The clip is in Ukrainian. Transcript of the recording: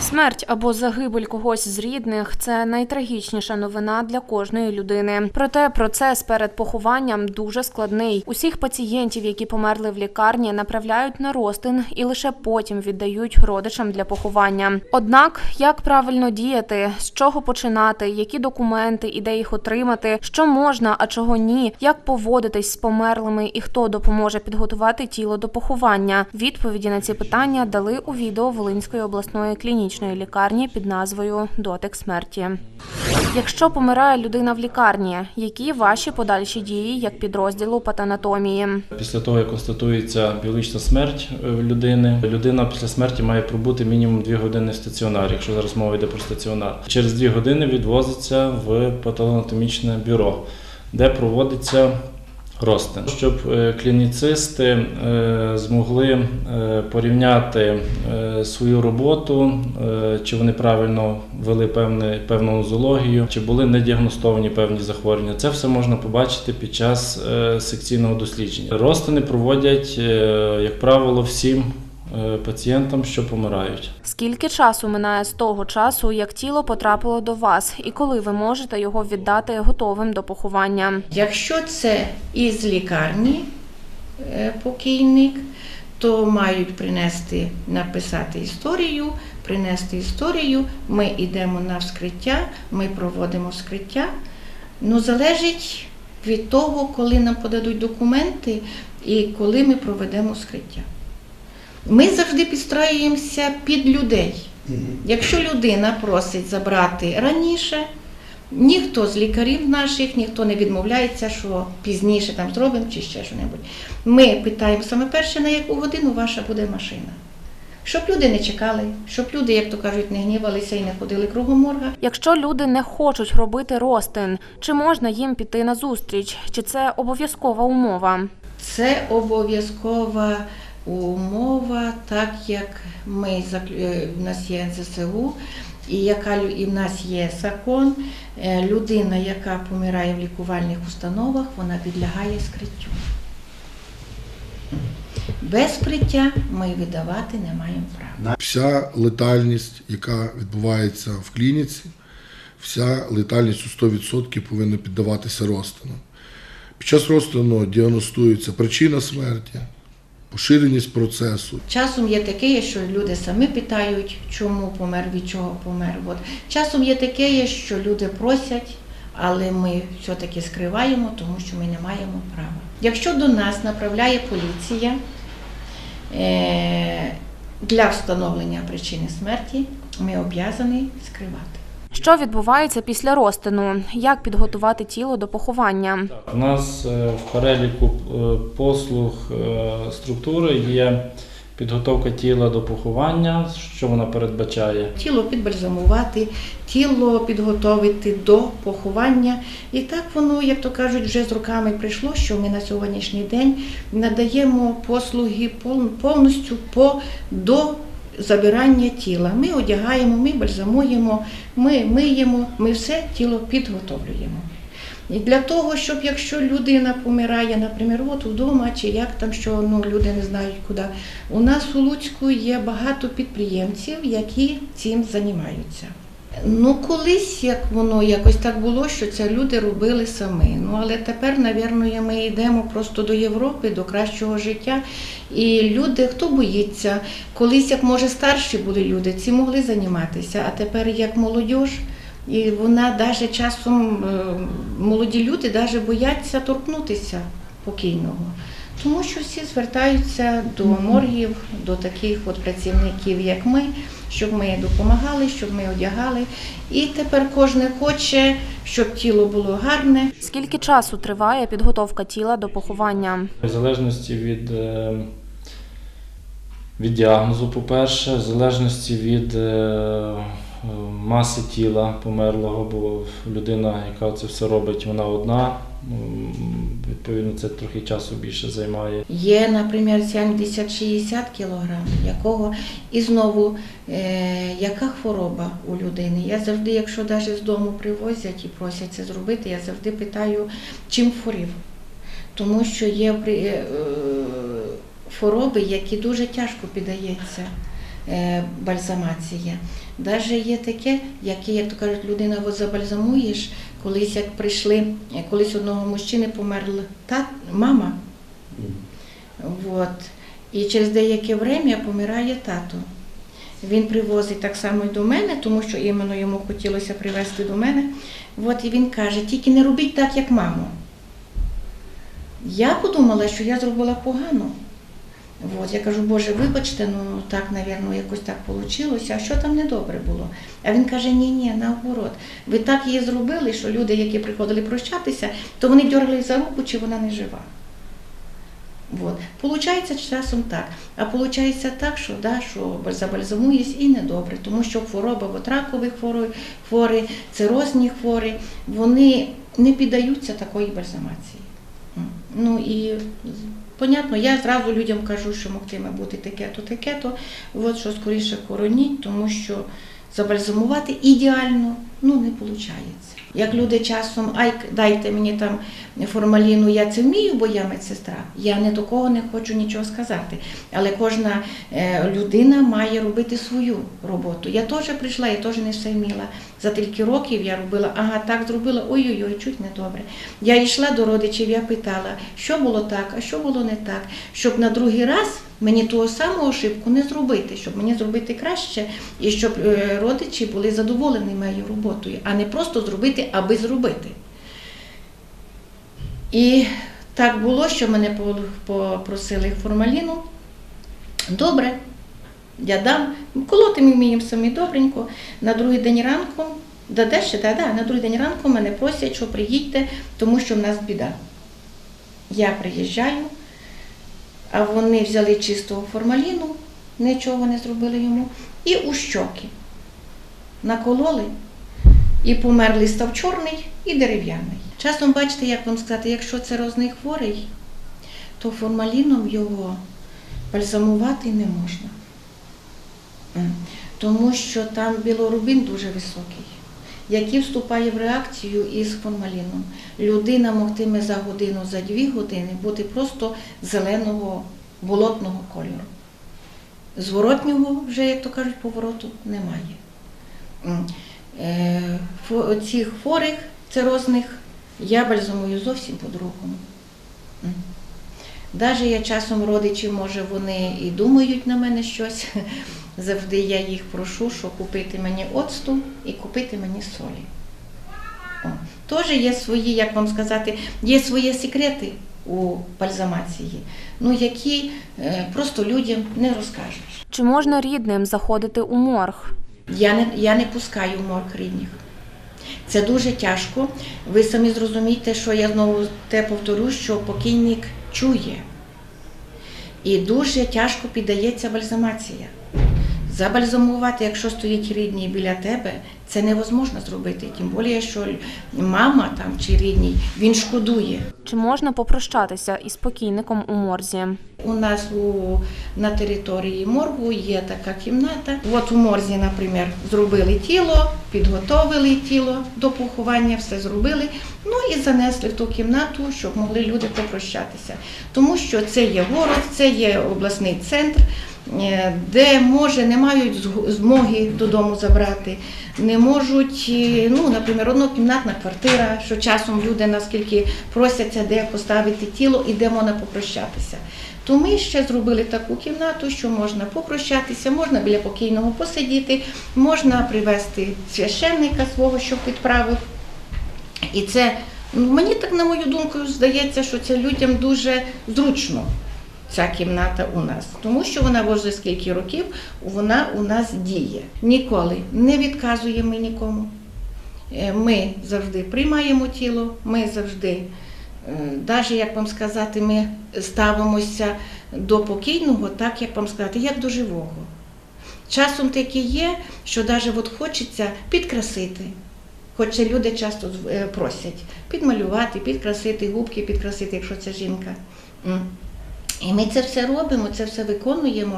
Смерть або загибель когось з рідних це найтрагічніша новина для кожної людини. Проте процес перед похованням дуже складний. Усіх пацієнтів, які померли в лікарні, направляють на розтин і лише потім віддають родичам для поховання. Однак, як правильно діяти, з чого починати, які документи і де їх отримати, що можна, а чого ні, як поводитись з померлими і хто допоможе підготувати тіло до поховання. Відповіді на ці питання дали у відео Волинської обласної клінічної лікарні під назвою Дотик смерті. Якщо помирає людина в лікарні, які ваші подальші дії як підрозділу патанатомії? Після того, як констатується біологічна смерть е, людини, людина після смерті має пробути мінімум 2 години в стаціонарі, якщо зараз мова йде про стаціонар. Через 2 години відвозиться в патологоанатомічне бюро, де проводиться розтин, щоб е, клініцисти е, змогли е, порівняти свою роботу, чи вони правильно вели певне, певну нозологію, чи були не діагностовані певні захворювання. Це все можна побачити під час секційного дослідження. Розтини проводять, як правило, всім пацієнтам, що помирають. Скільки часу минає з того часу, як тіло потрапило до вас, і коли ви можете його віддати готовим до поховання? Якщо це із лікарні е, покійник, то мають принести, написати історію, принести історію. Ми йдемо на вскриття, ми проводимо вскриття. Ну, залежить від того, коли нам подадуть документи і коли ми проведемо вскриття. Ми завжди підстраюємося під людей. Якщо людина просить забрати раніше, ніхто з лікарів наших, ніхто не відмовляється, що пізніше там зробимо чи ще щось. Ми питаємо саме перше, на яку годину ваша буде машина. Щоб люди не чекали, щоб люди, як то кажуть, не гнівалися і не ходили кругом морга. Якщо люди не хочуть робити розтин, чи можна їм піти на зустріч, чи це обов'язкова умова? Це обов'язкова умова, так як ми е, в нас є ЗСУ, і яка і в нас є закон. Е, Людина, яка помирає в лікувальних установах, вона підлягає скриттю. Без скриття ми видавати не маємо права. Вся летальність, яка відбувається в клініці, вся летальність у 100% повинна піддаватися розтину. Під час розтину діагностується причина смерті, поширеність процесу, Часом є таке, що люди самі питають, чому помер, від чого помер. От. Часом є таке, що люди просять, але ми все-таки скриваємо, тому що ми не маємо права. Якщо до нас направляє поліція е, для встановлення причини смерті, ми обов'язані скривати. Що відбувається після розтину? Як підготувати тіло до поховання? У нас е, в переліку е, послуг е, структури є підготовка тіла до поховання, що вона передбачає. Тіло підбальзамувати, тіло підготовити до поховання. І так воно, як то кажуть, вже з роками прийшло, що ми на сьогоднішній день надаємо послуги пов- повністю по до забирання тіла. Ми одягаємо, ми бальзамуємо, ми миємо, ми все тіло підготовлюємо. І для того, щоб якщо людина помирає, наприклад, от вдома, чи як там, що ну, люди не знають куди. У нас у Луцьку є багато підприємців, які цим займаються. Ну, колись як воно якось так було, що це люди робили самі. Ну але тепер, напевно, ми йдемо просто до Європи, до кращого життя. І люди, хто боїться, колись, як може старші були люди, ці могли займатися, а тепер як молодь. І вона навіть часом е, молоді люди навіть бояться торкнутися покійного. Тому що всі звертаються до моргів, до таких от працівників, як ми, щоб ми допомагали, щоб ми одягали. І тепер кожен хоче, щоб тіло було гарне, Скільки часу триває підготовка тіла до поховання? В залежності від, е, від діагнозу, по-перше, в залежності від е, маси тіла померлого, бо людина, яка це все робить, вона одна. Відповідно, це трохи часу більше займає. Є, наприклад, 70-60 кілограм, якого і знову е, яка хвороба у людини. Я завжди, якщо навіть з дому привозять і просять це зробити, я завжди питаю, чим хворів. Тому що є при- е, хвороби, які дуже тяжко піддаються е, бальзамація. Навіть є таке, яке, як то кажуть, людина от забальзамуєш, колись як прийшли, е, колись одного мужчини померла та мама. От. І через деяке время помирає тато. Він привозить так само і до мене, тому що іменно йому хотілося привезти до мене. От, і він каже, тільки не робіть так, як мамо. Я подумала, що я зробила погано. От, я кажу, Боже, вибачте, ну так, напевно, якось так вийшло, а що там недобре було? А він каже, ні, ні, наоборот. Ви так її зробили, що люди, які приходили прощатися, то вони дергали за руку, чи вона не жива. Вот. Получається часом так. А получається так, що, да, що забальзамуєсь і недобре, тому що хвороби, от ракові хвори, хвори, цирозні хвори, вони не піддаються такої бальзамації. Ну і понятно, я зразу людям кажу, що могтиме бути таке-то, таке-то, от що скоріше короніть, тому що забальзамувати ідеально ну, не виходить. Як люди часом, ай, дайте мені там формаліну, я це вмію, бо я медсестра. Я не до кого не хочу нічого сказати. Але кожна е, людина має робити свою роботу. Я теж прийшла, я теж не все вміла. За кілька років я робила, ага, так зробила, ой-ой-ой, чуть не добре. Я йшла до родичів, я питала, що було так, а що було не так, щоб на другий раз мені того самого ошибку не зробити, щоб мені зробити краще, і щоб е, родичі були задоволені моєю роботою, а не просто зробити, аби зробити. І так було, що мене попросили формаліну. Добре, я дам. Колоти ми вміємо самі добренько. На другий день ранку, да, да, да, на другий день ранку мене просять, що приїдьте, тому що в нас біда. Я приїжджаю, а вони взяли чистого формаліну, нічого не зробили йому, і у щоки накололи, і померлий став чорний і дерев'яний. Часом бачите, як вам сказати, якщо це розний хворий, то формаліном його бальзамувати не можна. Тому що там білорубін дуже високий, який вступає в реакцію із формаліном. Людина могтиме за годину, за дві години бути просто зеленого болотного кольору. Зворотнього вже, як то кажуть, повороту немає. Е, Цих хворих цирозних я бальзамую зовсім по-другому. Даже я часом родичі, може, вони і думають на мене щось. Завжди я їх прошу, що купити мені оцту і купити мені солі. О. Теж є свої, як вам сказати, є свої секрети у бальзамації, ну, які е, просто людям не розкажеш. Чи можна рідним заходити у морг? Я не, я не пускаю в морг рідних. Це дуже тяжко. Ви самі зрозумієте, що я знову те повторю, що покійник чує. І дуже тяжко піддається бальзамація. Забальзамувати, якщо стоїть рідний біля тебе, це невозможно зробити. Тим більше, що мама там чи рідний, він шкодує. Чи можна попрощатися із покійником у морзі? У нас у, на території моргу є така кімната. От у морзі, наприклад, зробили тіло, підготовили тіло до поховання, все зробили. Ну і занесли в ту кімнату, щоб могли люди попрощатися. Тому що це є город, це є обласний центр, де може не мають змоги додому забрати, не можуть, е, ну, наприклад, однокімнатна квартира, що часом люди наскільки просяться, де поставити тіло і де можна попрощатися. То ми ще зробили таку кімнату, що можна попрощатися, можна біля покійного посидіти, можна привезти священника свого, щоб підправив. І це ну, мені так, на мою думку, здається, що це людям дуже зручно. Ця кімната у нас, тому що вона вже скільки років вона у нас діє. Ніколи не відказуємо нікому. Е, Ми завжди приймаємо тіло, ми завжди, навіть як вам сказати, ми ставимося до покійного, так як вам сказати, як до живого. Часом таке є, що навіть от хочеться підкрасити. Хоча люди часто е, просять підмалювати, підкрасити губки, підкрасити, якщо це жінка. І ми це все робимо, це все виконуємо.